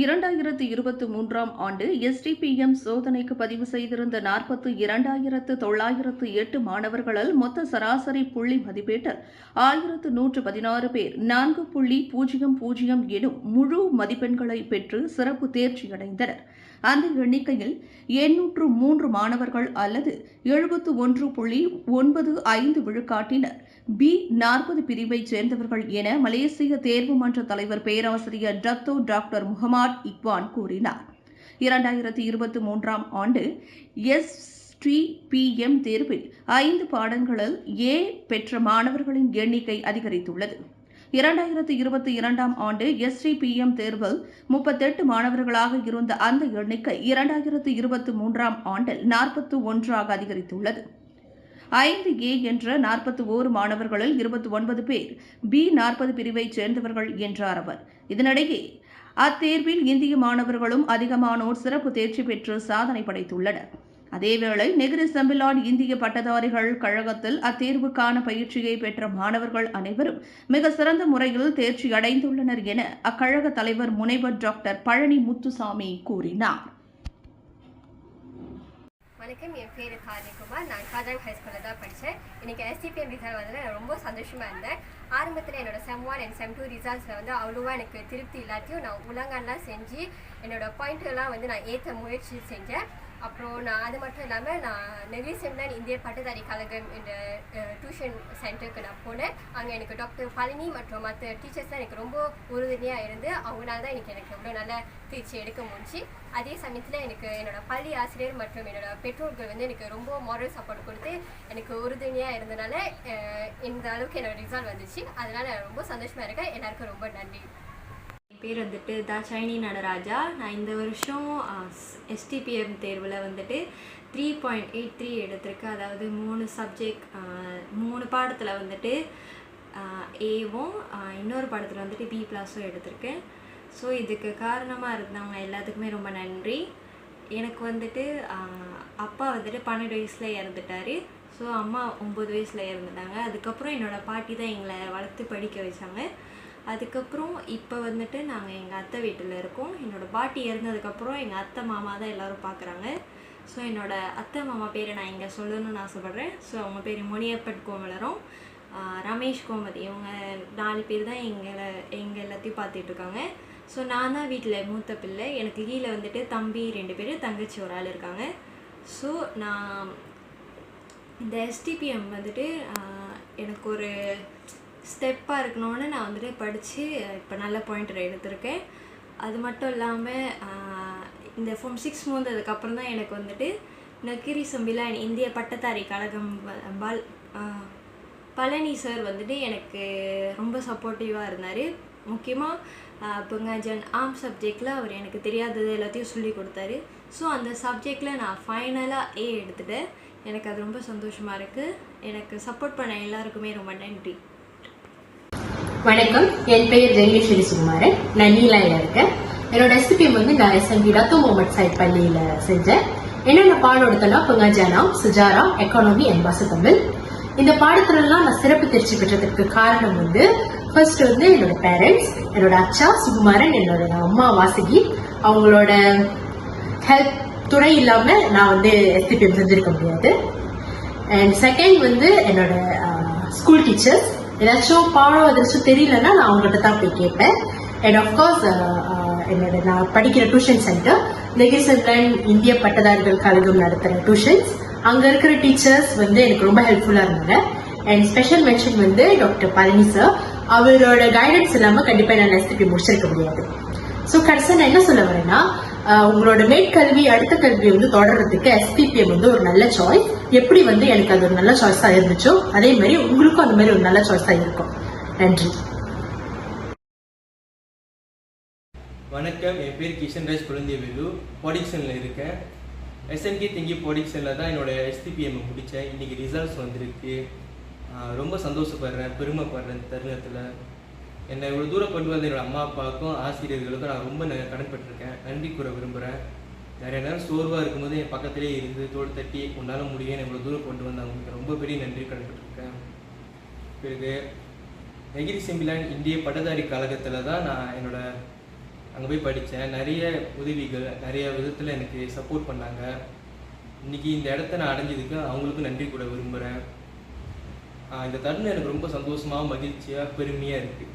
இரண்டாயிரத்து இருபத்தி மூன்றாம் ஆண்டு எஸ்டிபிஎம் சோதனைக்கு பதிவு செய்திருந்த நாற்பத்து இரண்டாயிரத்து தொள்ளாயிரத்து எட்டு மாணவர்களால் மொத்த சராசரி புள்ளி மதிப்பீட்டில் ஆயிரத்து நூற்று பதினாறு பேர். நான்கு புள்ளி பூஜ்ஜியம் பூஜ்ஜியம் எனும் முழு மதிப்பெண்களை பெற்று சிறப்பு தேர்ச்சியடைந்தனர். அந்த எண்ணிக்கையில் எண்ணூற்று மூன்று மாணவர்கள் அல்லது எழுபத்து ஒன்று புள்ளி ஒன்பது ஐந்து விழுக்காட்டினர். பி நாற்பது பிரிவைச் சேர்ந்தவர்கள் என மலேசிய தேர்வு மன்ற தலைவர் பேராசிரியர் டத்தோ டாக்டர் முகமாட் இக்வான் கூறினார். இரண்டாயிரத்தி இருபத்தி மூன்றாம் ஆண்டு எஸ் பிஎம் தேர்வில் ஐந்து பாடங்களில் ஏ பெற்ற மாணவர்களின் எண்ணிக்கை அதிகரித்துள்ளது. இரண்டாயிரத்தி இருபத்தி இரண்டாம் ஆண்டு எஸ்டிபிஎம் தேர்வில் முப்பத்தெட்டு மாணவர்களாக இருந்த அந்த எண்ணிக்கை இரண்டாயிரத்தி இருபத்தி மூன்றாம் ஆண்டில் நாற்பத்தி ஒன்றாக அதிகரித்துள்ளது. ஐந்து ஏ என்ற நாற்பத்தி ஓரு மாணவர்களில் இருபத்தி ஒன்பது பேர் பி நாற்பது பிரிவைச் சேர்ந்தவர்கள் என்றார் அவர். இதனிடையே அத்தேர்வில் இந்திய மாணவர்களும் அதிகமானோர் சிறப்பு தேர்ச்சி பெற்று சாதனை படைத்துள்ளனர். அதேவேளை நெகிரி செம்பிலான் இந்திய பட்டதாரிகள் கழகத்தில் அத்தேர்வுக்கான பயிற்சியை பெற்ற மாணவர்கள் அனைவரும் மிக சிறந்த முறையில் தேர்ச்சி அடைந்துள்ளனர் என அக்கழக தலைவர் முனைவர் டாக்டர் பழனி முத்துசாமி கூறினார். வணக்கம் என் பேர் கார்னிகுமார் நான் காஜாங் ஹை ஸ்கூலில் தான் படித்தேன் இன்னைக்கு எஸ்டிபிஎம் ரிசல்ட் வந்து நான் ரொம்ப சந்தோஷமாக இருந்தேன். ஆரம்பத்தில் என்னோடய sem one and sem two ரிசல்ட்ஸில் வந்து அவ்வளோவா எனக்கு திருப்தி இல்லாட்டியும் நான் உலகம்லாம் செஞ்சு என்னோட பாயிண்ட்டெல்லாம் வந்து நான் ஏற்ற முயற்சி செஞ்சேன். அப்புறம் நான் அது மட்டும் இல்லாமல் நான் நெல்லி செம்லான் இந்திய பட்டதாரி கழகம் என்ற டியூஷன் சென்டருக்கு நான் போனேன். அங்கே எனக்கு டாக்டர் பழனி மற்றும் மற்ற டீச்சர்ஸ் தான் எனக்கு ரொம்ப உறுதுணையாக இருந்து அவங்களால தான் எனக்கு எனக்கு எவ்வளோ நல்ல தீர்ச்சி எடுக்க முடிஞ்சு அதே சமயத்தில் எனக்கு என்னோட பள்ளி ஆசிரியர் மற்றும் என்னோட பெற்றோர்கள் வந்து எனக்கு ரொம்ப மாரல் சப்போர்ட் கொடுத்து எனக்கு உறுதுணையாக இருந்தனால இந்த அளவுக்கு என்னோடய ரிசல்ட் வந்துச்சு. அதனால் நான் ரொம்ப சந்தோஷமாக இருக்கேன். எல்லாருக்கும் ரொம்ப நன்றி. பேர் வந்துட்டு சைனி நடராஜா. நான் இந்த வருஷம் எஸ்டிபிஎம் தேர்வில் வந்துட்டு த்ரீ பாயிண்ட் எயிட் த்ரீ எடுத்திருக்கேன். அதாவது மூணு சப்ஜெக்ட் மூணு பாடத்தில் வந்துட்டு ஏவும் இன்னொரு பாடத்தில் வந்துட்டு பி ப்ளஸும் எடுத்திருக்கேன். ஸோ இதுக்கு காரணமாக இருந்தவங்க எல்லாத்துக்குமே ரொம்ப நன்றி. எனக்கு வந்துட்டு அப்பா வந்துட்டு பன்னெண்டு வயசில் இறந்துட்டாரு. ஸோ அம்மா ஒம்பது வயசில் இறந்துட்டாங்க. அதுக்கப்புறம் என்னோடய பாட்டி தான் எங்களை வளர்த்து படிக்க வச்சாங்க. அதுக்கப்புறம் இப்போ வந்துட்டு நாங்கள் எங்கள் அத்தை வீட்டில் இருக்கோம். என்னோடய பாட்டி இறந்ததுக்கப்புறம் எங்கள் அத்தை மாமா தான் எல்லோரும் பார்க்குறாங்க ஸோ என்னோடய அத்தை மாமா பேரை நான் இங்கே சொல்லணும்னு ஆசைப்பட்றேன். ஸோ அவங்க பேர் முனியப்பன் கோமலரும். ரமேஷ் கோமதி. இவங்க நாலு பேர் தான் எங்களை எங்கள் எல்லாத்தையும் பார்த்துட்ருக்காங்க ஸோ நான் தான் வீட்டில் மூத்த பிள்ளை. எனக்கு கீழே வந்துட்டு தம்பி ரெண்டு பேர் தங்கச்சி ஒரு ஆள் இருக்காங்க. ஸோ நான் இந்த எஸ்டிபிஎம் வந்துட்டு எனக்கு ஒரு ஸ்டெப்பாக இருக்கணும்னு நான் வந்துட்டு படித்து இப்போ நல்ல பாயிண்ட் எடுத்திருக்கேன். அது மட்டும் இல்லாமல் இந்த ஃபார்ம் சிக்ஸ் மூந்ததுக்கப்புறம் தான் எனக்கு வந்துட்டு நக்கிரி சம்பிலான் இந்திய பட்டதாரி கழகம் பால் பழனி சார் வந்துட்டு எனக்கு ரொம்ப சப்போர்ட்டிவாக இருந்தார். முக்கியமாக புங்காஜன் ஆம் சப்ஜெக்டில் அவர் எனக்கு தெரியாதது எல்லாத்தையும் சொல்லி கொடுத்தாரு. ஸோ அந்த சப்ஜெக்டில் நான் ஃபைனலாக ஏ எடுத்துட்டேன். எனக்கு அது ரொம்ப சந்தோஷமாக இருக்குது எனக்கு சப்போர்ட் பண்ண எல்லாருக்குமே ரொம்ப நன்றி. வணக்கம். என் பெயர் ஜெயலட்சுமி சுகுமாரன். நான் நீலாயில் இருக்கேன். என்னோட எஸ்பிபிஎம் வந்து நான் எஸ்எம்பி ரத்து முகமது சைட் பள்ளியில் செஞ்சேன். என்னென்ன பாடம் எடுத்தேன்னா புங்காஜானா சுஜாரா எக்கானமி அண்ட் பசு தமிழ் இந்த பாடத்துலலாம் நான் சிறப்பு தேர்ச்சி பெற்றதற்கு காரணம் வந்து ஃபர்ஸ்ட் வந்து என்னோட பேரண்ட்ஸ் என்னோட அச்சா சுகுமாரன் என்னோட அம்மா வாசகி. அவங்களோட ஹெல்ப் துணை இல்லாம நான் வந்து எஸ்பிபிஎம் செஞ்சிருக்க முடியாது. அண்ட் செகண்ட் வந்து என்னோட ஸ்கூல் டீச்சர்ஸ் ஏதாச்சும் பாடம் ஏதாச்சும் தெரியலன்னா நான் அவங்ககிட்ட தான் போய் கேட்பேன். அண்ட் ஆஃப்கோர்ஸ் uh, uh, என்னோட நான் படிக்கிற டியூஷன் சென்டர் நெகிசன் இந்திய பட்டதாரிகள் கழகம் நடத்துகிற டியூஷன்ஸ் அங்கே இருக்கிற டீச்சர்ஸ் வந்து எனக்கு ரொம்ப ஹெல்ப்ஃபுல்லாக இருந்தாங்க. அண்ட் ஸ்பெஷல் மென்ஷன் வந்து டாக்டர் பழனி சார் அவரோட கைடன்ஸ் இல்லாமல் கண்டிப்பாக நான் எஸ்டிபி முடிச்சிருக்க முடியாது. ஸோ கடைசியாக நான் என்ன சொல்ல வரேன்னா உங்களோட மேற்கல்வி அடுத்த கல்வி வந்து தொடர்றதுக்கு எஸ்பிபிஎம் வந்து ஒரு நல்ல சாய்ஸ் எப்படி வந்து எனக்கு அது ஒரு நல்ல சாய்ஸா இருந்துச்சோ அதே மாதிரி உங்களுக்கும் அந்த மாதிரி ஒரு நல்ல சாய்ஸா இருக்கும். நன்றி. வணக்கம். என் பேர் கிஷன் ராஜ் குழந்தை வேலு போடிக்ஷனில் இருக்கேன். எஸ்என்கே திங்கி போடிக்ஷனில் தான் என்னோட எஸ்டிபிஎம் முடித்தேன் இன்றைக்கி ரிசல்ட்ஸ் வந்திருக்கு. ரொம்ப சந்தோஷப்படுறேன். பெருமைப்படுறேன் தருணத்தில். என்னை இவ்வளோ தூரம் கொண்டு வந்த என்னோடய அம்மா அப்பாவுக்கும் ஆசிரியர்களுக்கும் நான் ரொம்ப கடன்பட்டிருக்கேன் நன்றி கூற விரும்புகிறேன் நிறைய நேரம் சோர்வாக இருக்கும்போது என் பக்கத்திலே இருந்து தோடு தட்டி உன்னால் முடியும் என்னை இவ்வளோ தூரம் கொண்டு வந்தவங்களுக்கு ரொம்ப பெரிய நன்றி கடன்பட்டிருக்கேன் பிறகு நெகிரி சிம்பிளான் இந்திய பட்டதாரி கழகத்தில் தான் நான் என்னோடய அங்கே போய் படித்தேன் நிறைய உதவிகள் நிறைய விதத்தில் எனக்கு சப்போர்ட் பண்ணாங்க. இன்றைக்கி இந்த இடத்த நான் அடைஞ்சதுக்கு அவங்களுக்கும் நன்றி கூட விரும்புகிறேன் இந்த தருணம் எனக்கு ரொம்ப சந்தோஷமாக மகிழ்ச்சியாக பெருமையாக இருக்குது